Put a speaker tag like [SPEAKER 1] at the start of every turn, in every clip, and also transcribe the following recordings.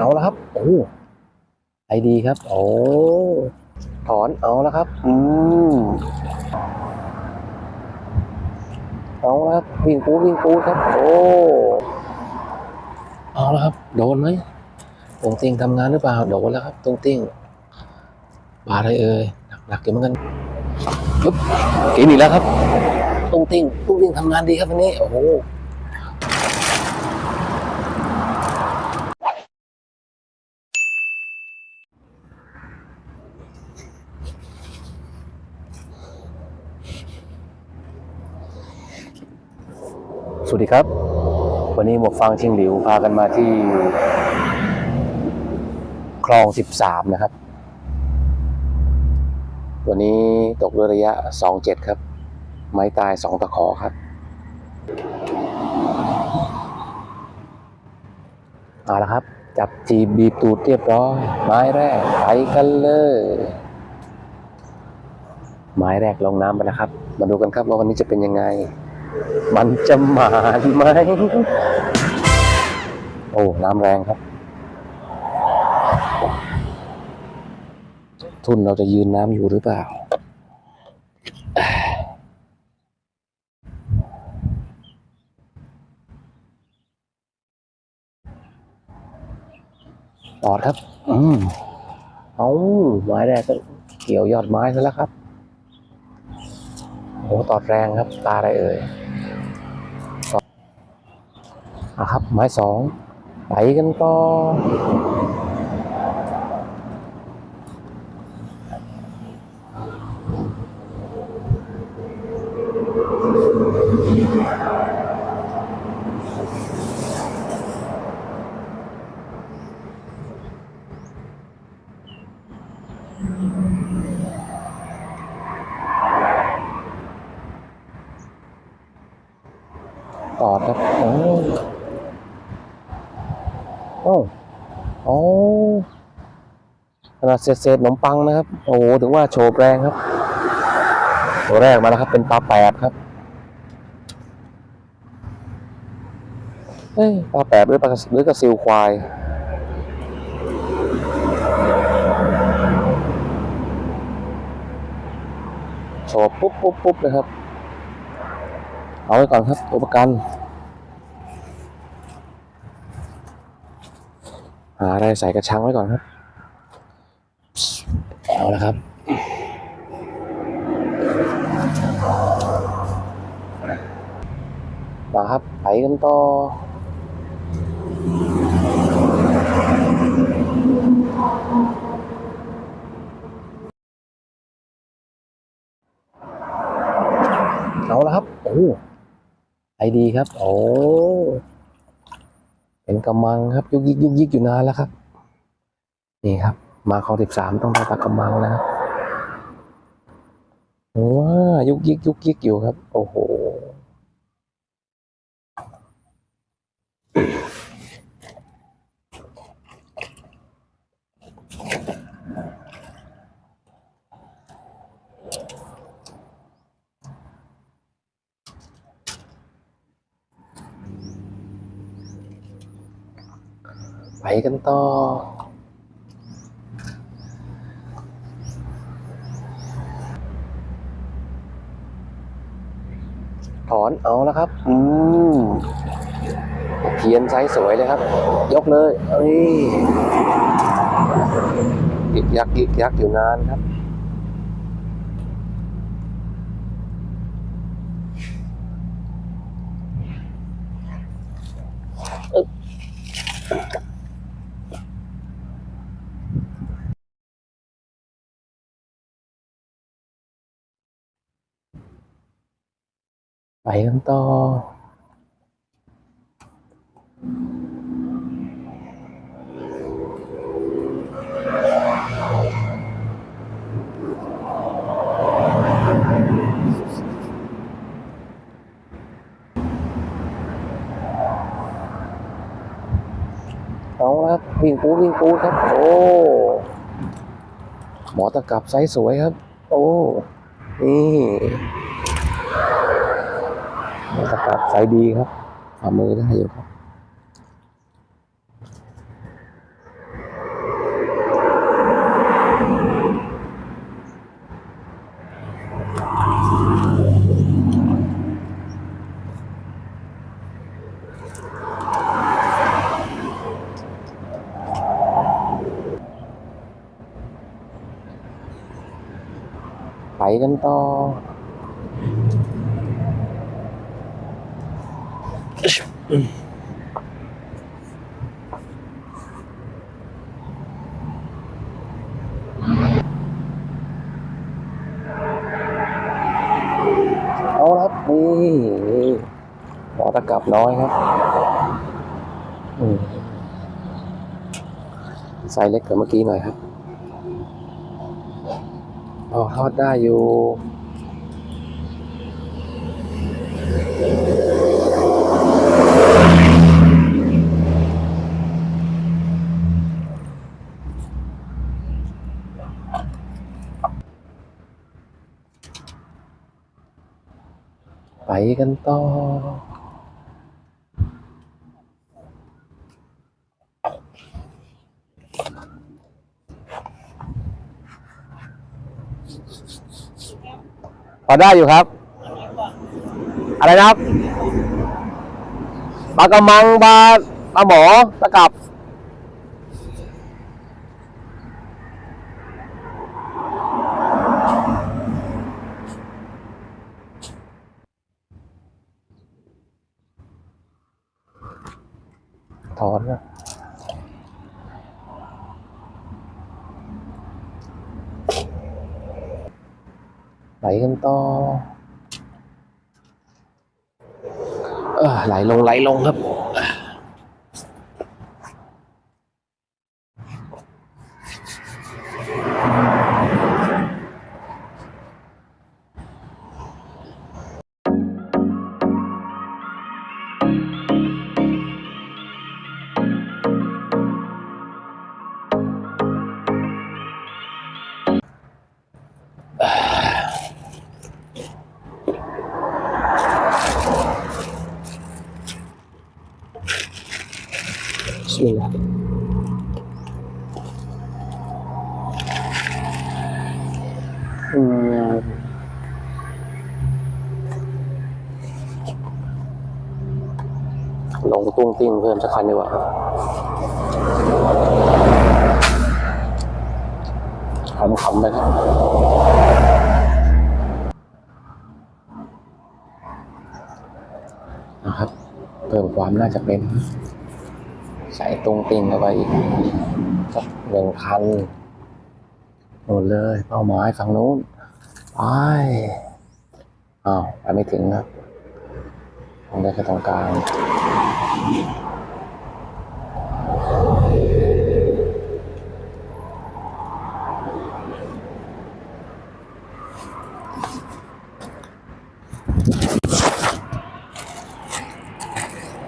[SPEAKER 1] เอาแล้วครับ โอ้ไอดีครับ โอ้ถอนเอาแล้วครับ อืมเอาแล้วครับ วิ่งปูวิ่งปูครับ โอ้เอาแล้วครับ โดนไหมตรงติงทำงานหรือเปล่าโดนแล้วครับตรงติงบาอะไรเอ่ยหนักๆอยู่เหมือนกันปึ๊บกินอีกแล้วครับตรงติงตรงติงทำงานดีครับวันนี้ โอ้ สวัสดีครับ วันนี้หมวกฟังชิงหลิวพากันมาที่ คลอง 13 นะครับวันนี้ตกด้วยระยะ 27 ครับ ไม้ตาย 2 ตะขอครับ เอาละครับ จับจีบบีบตูดเรียบร้อย ไม้แรกไปกันเลยไม้แรกลงน้ำไปนะครับ มาดูกันครับว่าวันนี้จะเป็นยังไง มันจะหมานไหม โอ้ น้ำแรงครับ ทุนเราจะยืนน้ำอยู่หรือเปล่า ตอดครับ อืมเอาไม้แรกก็เกี่ยวยอดไม้ซะแล้วครับโอ้ตอดแรงครับ ตาอะไรเอ่ยะครับไม้สองไปกันต่อครับโอ้โอ้โอ้ ขนาดเศษขนมปังนะครับ โอ้โหถึงว่าโฉบแรงครับ ตัวแรกมาแล้วครับ เป็นปลาแปดครับเฮ้ยปลาแปดหรือปลาหรือกระซิวควายโฉบปุ๊บปุ๊บปุ๊บเลยครับ เอาไว้ก่อนครับตัวประกันหาอะไรใส่กระชังไว้ก่อนครับ เอาครับ มาครับ ไปกันต่อเอาละครับ โอ้ไอดีครับ โอ้เป็นกำมังครับ ยุกยิกยุกยิกอยู่นานแล้วครับ นี่ครับ มาคลองสิบสามต้องได้ปลากระมังนะครับว้ายุกยิกยุกยิกอยู่ครับ โอ้โหไปกันต่อ ถอนเอาแล้วครับ อืมเทียนไซส์สวยเลยครับ ยกเลยเอ้ยยิกยักยิกยักอยู่นานครับ ไปกันต่อเอาละครับวิ่งปูวิ่งปูครับ โอ้หมอตะกับไซส์สวยครับ โอ้ นี่ ตะกรับไซดีครับฝ่ามือได้อยู่ครับไปกันต่อ เอาละครับนี่หมอตะกับน้อยครับไซส์เล็กกว่าเมื่อกี้หน่อยครับพอทอดได้อยู่ กันต่อ พอได้อยู่ครับ อะไรนะครับปลากระมังปลาปลาหมอตะกับ ถอนนะไหลกันต่อเออไหลลงไหลลงครับ Bismillah. Hmm. lồng tung tin เพิ่มสักคันดีกว่าขำๆไปครับนะครับ เพิ่มความน่าจะเป็น ใส่ตรงติงเข้าไปอีกสักหนึ่งคันหมดเลย เป้าหมายฝั่งนู้นไปอ้าวไปไม่ถึงครับทำได้แค่ตรงกลาง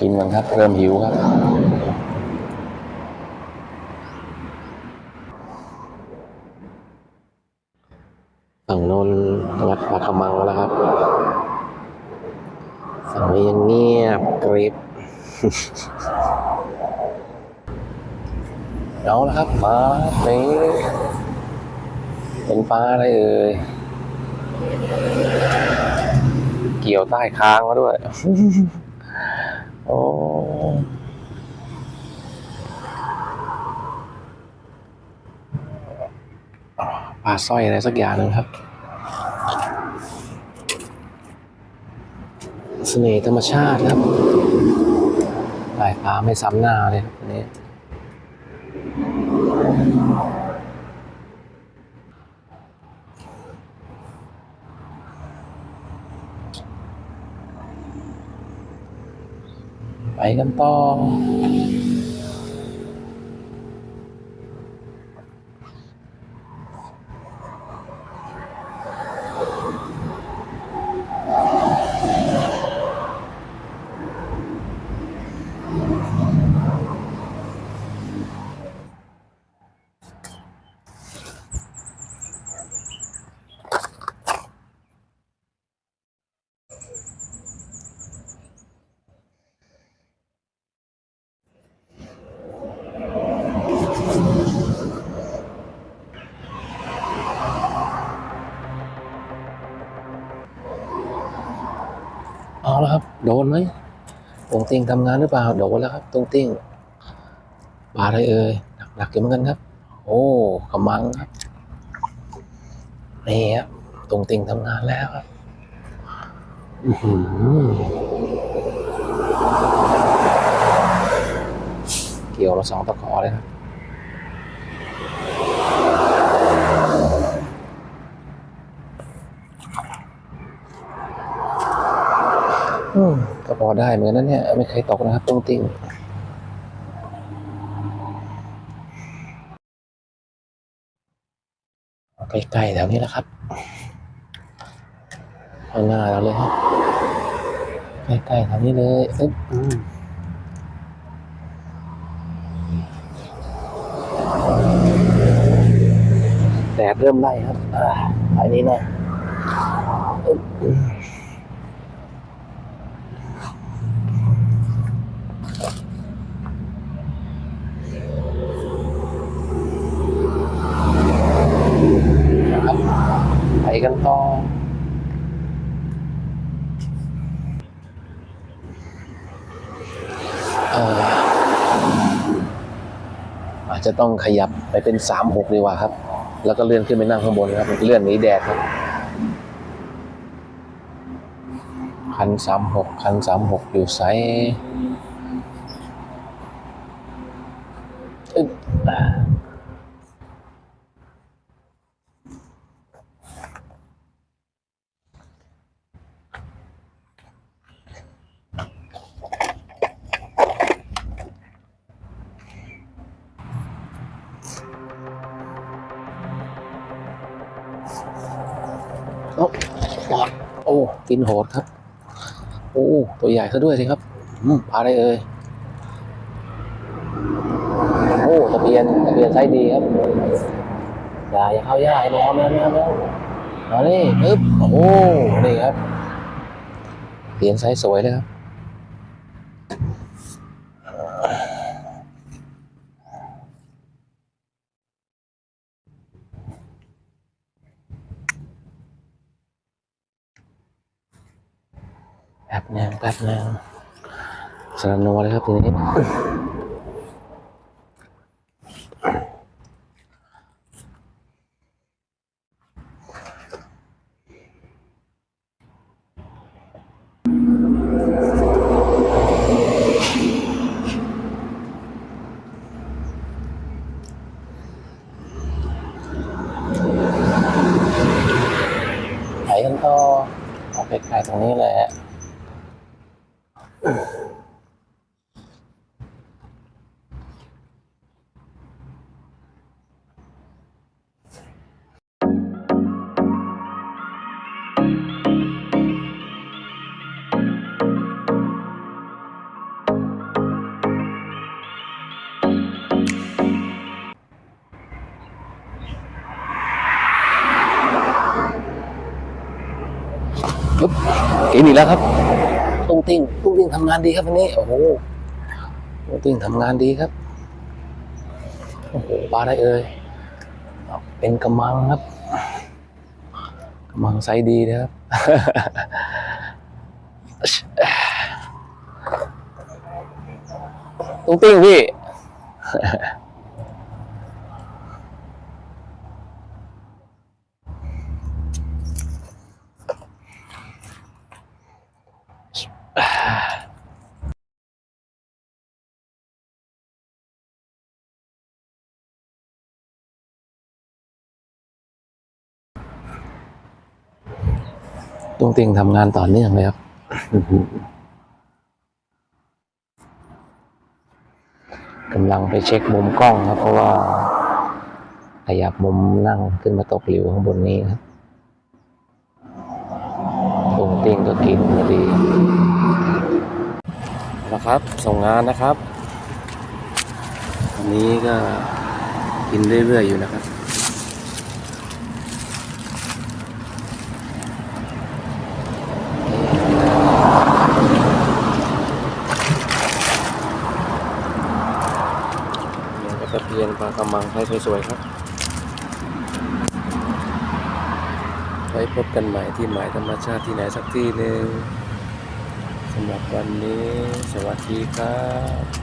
[SPEAKER 1] กินกันครับ เริ่มหิวครับ ฝั่งโน้นงัดปลากระมังแล้วครับ ฝั่งนี้ยังเงียบกริบเอาแล้วครับ มานี่เป็นปลาอะไรเอ่ยเกี่ยวใต้คางมาด้วย โอ้ ปลาสร้อยอะไรสักอย่างหนึ่งครับเสน่ห์ธรรมชาติครับลายปลาไม่ซ้ำหน้าเลยครับอันนี้ไปกันต่อ ดนไหมตรงติงทำงานหรือเปล่าโดนแล้วครับตรงติงปลาอะไรเอ่ยหนักหนักอยู่เหมือนกันครับ โอ้กำมังครับนี่ครับตรงติงทำงานแล้วครับเกี่ยวเราสองตะขอเลยครับ ก็พอได้เหมือนกันนะเนี่ยไม่เคยตกนะครับตรงติ่งใกล้ๆแถวนี้แหละครับข้างหน้าเราเลยครับใกล้ๆแถวนี้เลยอึ๊บแดดเริ่มไล่ครับอ่าอันนี้นะอึ๊บอืม นะครับไป กันต่อเอ่ออาจจะต้องขยับไปเป็นสามหกดีกว่าครับ แล้วก็เลื่อนขึ้นไปนั่งข้างบนครับ เลื่อนหนีแดดครับ คันสามหกคันสามหกอยู่ไซส์ โอ้ปอดโอ้กินโหดครับ โอ้ตัวใหญ่ซะด้วยสิครับอืมพาไรเอ่ยโอ้ตะเพียนตะเพียนไซส์ดีครับอย่าอย่าเข้าย่าไอ้แมวแมวแมวแมวมานี่ปึ๊บโอ้นี่ครับตะเพียนไซส์สวยเลยครับ แป๊บนึง แป๊บนึงสารนัวเลยครับทีนี้ไปกันต่อออกไปไกลตรงนี้แหละ นอีกแล้วครับตุ้งติ้งตุ้งติ้งทำงานดีครับวันนี้ โอ้โหตุ้งติ้งทำงานดีครับโอ้โหปลาได้เอ่ยเป็นกระมังครับกระมังไซส์ดีนะครับตุ้งติ้งพี่ ตุ้งติงทำงานต่อเนื่องเลยครับกำลังไปเช็คมุมกล้องครับ เพราะว่าขยับมุมนั่งขึ้นมาตกหลิวข้างบนนี้ครับตุ้งติ้งก็กินพอดีนะครับ ส่งงานนะครับ วันนี้ก็กินเรื่อยๆอยู่นะครับ เนี่ยก็ตะเพียนปลากระ มังให้สวยๆครับไว้พบกันใหม่ที่หมายธรรมชาติที่ไหนสักที่หนึ่งสำหรับวันนี้ สวัสดีครับ